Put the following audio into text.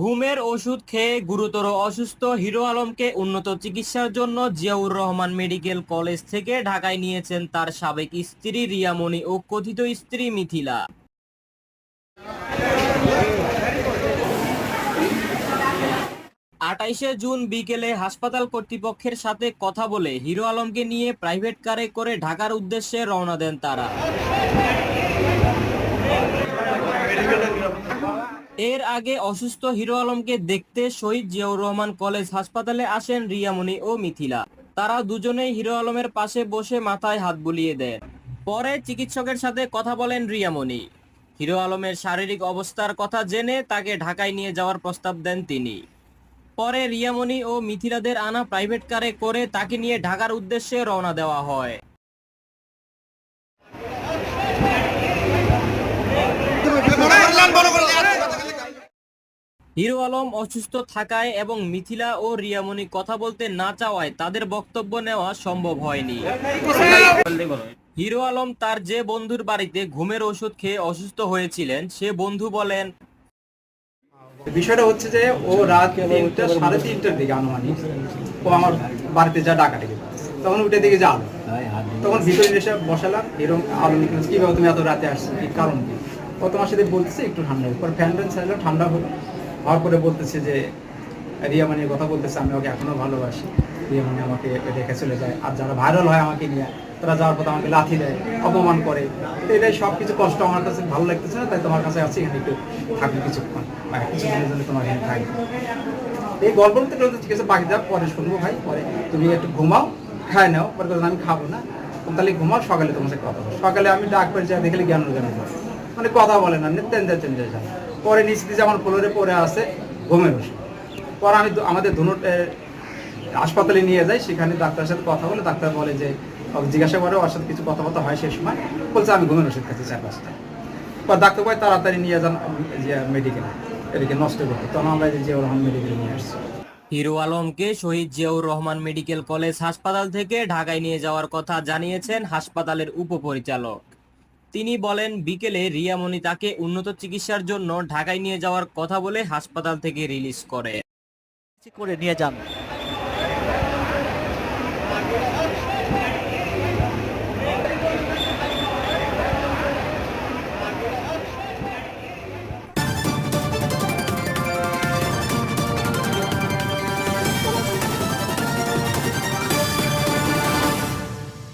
ঘুমের ওষুধ খেয়ে গুরুতর অসুস্থ হিরো আলমকে উন্নত চিকিৎসার জন্য জিয়াউর রহমান মেডিকেল কলেজ থেকে ঢাকায় নিয়েছেন তার সাবেক স্ত্রী রিয়ামণি ও কথিত স্ত্রী মিথিলা। আটাইশে জুন বিকেলে হাসপাতাল কর্তৃপক্ষের সাথে কথা বলে হিরো আলমকে নিয়ে প্রাইভেট কারে করে ঢাকার উদ্দেশ্যে রওনা দেন তারা। এর আগে অসুস্থ হিরো আলমকে দেখতে শহীদ জিয়াউর রহমান কলেজ হাসপাতালে আসেন রিয়ামণি ও মিথিলা। তারা দুজনেই হিরো আলমের পাশে বসে মাথায় হাত বুলিয়ে দেন পরে চিকিৎসকের সাথে কথা বলেন রিয়ামণি। হিরো আলমের শারীরিক অবস্থার কথা জেনে তাকে ঢাকায় নিয়ে যাওয়ার প্রস্তাব দেন তিনি। পরে রিয়ামণি ও মিথিলাদের আনা প্রাইভেট কারে করে তাকে নিয়ে ঢাকার উদ্দেশ্যে রওনা দেওয়া হয়। হিরো আলম অসুস্থ থাকায় এবং মিথিলা ও রিয়ামণি কথা বলতে না চাওয়ায় তাদের বক্তব্য নেওয়া সম্ভব হয়নি। হিরো আলম তার যে বন্ধুর বাড়িতে ঘুমের ওষুধ খেয়ে অসুস্থ হয়েছিলেন, সে বন্ধু বলেন, বিষয়টা হচ্ছে যে ও রাত তিনটা, সাড়ে তিনটার দিকে আনুমানিক ও আমার বাড়িতে যা ডাকা ডেকে তখন উঠে দিকে যা আলো। তখন ভিতরে এসে বসালাম এরকম আলো নিকলে কীভাবে তুমি এত রাতে আসছো? কারণ কি? ও তোমার সাথে বলতেছে, একটু ঠান্ডা পরে ফ্যান ট্যান চাইলো ঠান্ডা হলো হওয়ার পরে বলতেছে যে রিয়ামানির কথা বলতেছে আমি ওকে এখনও ভালোবাসি। রিয়ামানি আমাকে রেখে চলে যায়। আর যারা ভাইরাল হয় আমাকে নিয়ে তারা যাওয়ার পথে আমাকে লাথি দেয় অপমান করে। তো এটাই সব কিছু কষ্ট আমার কাছে ভালো লাগতেছে না তাই তোমার কাছে আছি এখানে একটু থাকবে কিছুক্ষণ। কিছুক্ষণের জন্য তোমার এখানে থাকবে। এই গল্প ঠিক আছে বাকি যা পরে শুনব ভাই পরে। তুমি একটু ঘুমাও খায় নাও পরে বললাম, আমি খাব না। তুমি তাহলে ঘুমাও সকালে তোমার সাথে কথা বলো। সকালে আমি ডাক যাই দেখলে জ্ঞান জ্ঞান মানে কথা বলে না নেতেন যাচ্ছেন যায়। পরে নিচে দিকে আমার ফ্লোরে পরে আছে ঘুমের ওষুধ পরে আমি আমাদের ধনু হাসপাতালে নিয়ে যাই, সেখানে ডাক্তারের সাথে কথা বলে, ডাক্তার বলে যে জিজ্ঞাসা করে, ওর সাথে কিছু কথাবার্তা হয় সেই সময়, বলছে আমি ঘুমের ওষুধ খাচ্ছি চার পাঁচটা পর ডাক্তার ভাই তাড়াতাড়ি নিয়ে যান মেডিকেলে এদিকে নষ্ট করতে। তখন আমরা যে রহমান মেডিকেলে নিয়ে আসছি। হিরো আলমকে শহীদ জিয়াউর রহমান মেডিকেল কলেজ হাসপাতাল থেকে ঢাকায় নিয়ে যাওয়ার কথা জানিয়েছেন হাসপাতালের উপপরিচালক। তিনি বলেন, বিকেলে রিয়ামণি তাকে উন্নত চিকিৎসার জন্য ঢাকায় নিয়ে যাওয়ার কথা বলে হাসপাতাল থেকে রিলিজ করে। করে নিয়ে যান।